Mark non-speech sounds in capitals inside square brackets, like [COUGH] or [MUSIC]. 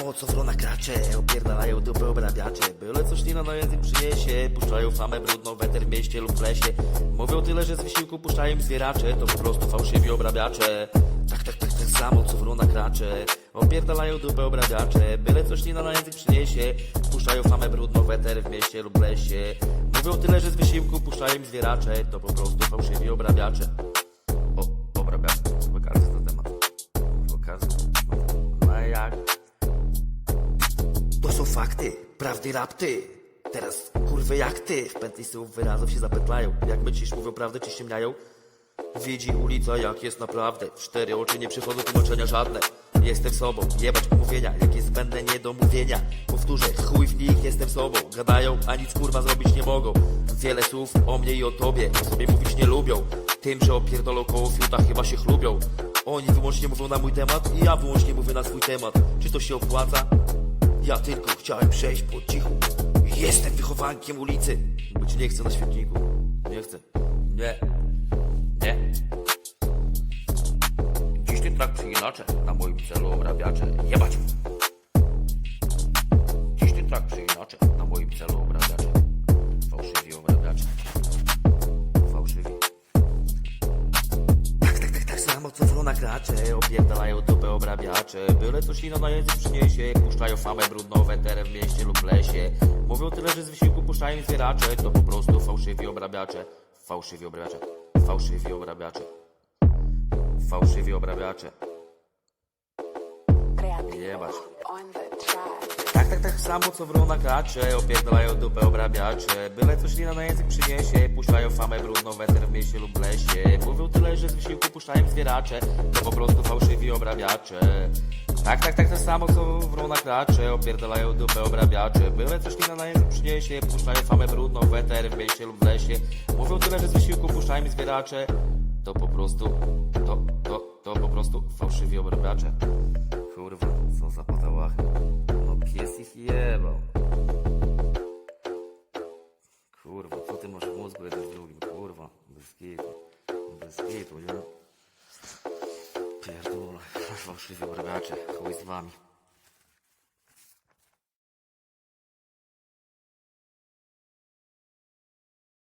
samo co wrona kracze Opierdalają dupy obrabiacze. Byle coś na język przyniesie Puszczają famę brudną, weter w mieście lub w lesie. Mówią tyle, że z wysiłku puszczają zwieracze To po prostu fałszywi obrabiacze. Tak, tak, tak, tak samo co wrona kracze Opierdalają dupę obrabiacze. Byle coś na język przyniesie Puszczają famę brudną, weter w mieście lub w lesie. Mówią tyle, że z wysiłku puszczają zwieracze To po prostu fałszywi obrabiacze fakty, prawdy rapty. Teraz kurwy jak ty w pętli słów wyrazów się zapętlają. Jak myślisz, mówią prawdę czy ściemniają? Widzi ulica jak jest naprawdę. W cztery oczy nie przychodzą tłumaczenia żadne. Jestem sobą, jebać pomówienia, jakie zbędne niedomówienia. Powtórzę, chuj w nich, jestem sobą. Gadają, a nic kurwa zrobić nie mogą. Wiele słów o mnie i o tobie, o sobie mówić nie lubią. Tym, że opierdolą koło fiuta chyba się chlubią. Oni wyłącznie mówią na mój temat i ja wyłącznie mówię na swój temat. Czy to się opłaca? Ja tylko chciałem przejść po cichu. Jestem wychowankiem ulicy. Być nie chcę na świetniku. Nie chcę. Nie. Nie. Dziś ten na moim celu obrabiacze. Jebać. Dziś ten na moim celu obrabiacze. Fałszywi obrabiacze. Fałszywi. Tak, tak, tak, tak samo co wrona gracze Opierdalają dupę obrabiacze Byle coś ino na język przyniesie. Puszczają famę brudną weterem w mieście lub lesie. Mówią tyle, że z wysiłku puszczają zwieracze. To po prostu fałszywi obrabiacze. Fałszywi obrabiacze. Fałszywi obrabiacze. Fałszywi obrabiacze. Jebać. Tak, tak, samo co wrona gracze Opierdalają dupę obrabiacze. Byle coś lina na język przyniesie Puszczają famę brudną weter w mieście lub lesie. Mówią tyle, że z wysiłku puszczają zwieracze. To po prostu fałszywi obrabiacze. Tak, tak, tak, tak samo co wrona gracze Opierdalają dupę obrabiacze. Byle coś lina na język przyniesie Puszczają famę brudną weter w mieście lub lesie. Mówią tyle, że z wysiłku puszczają zwieracze. To po prostu To, to, to po prostu fałszywi obrabiacze. Kurwa, co za patałachy co ty masz w mózgu jeden z drugim? Kurwa, bez kitu. Bez kitu, nie? Pierdolę, [LAUGHS] fałszywi obrabiacze, chuj z wami.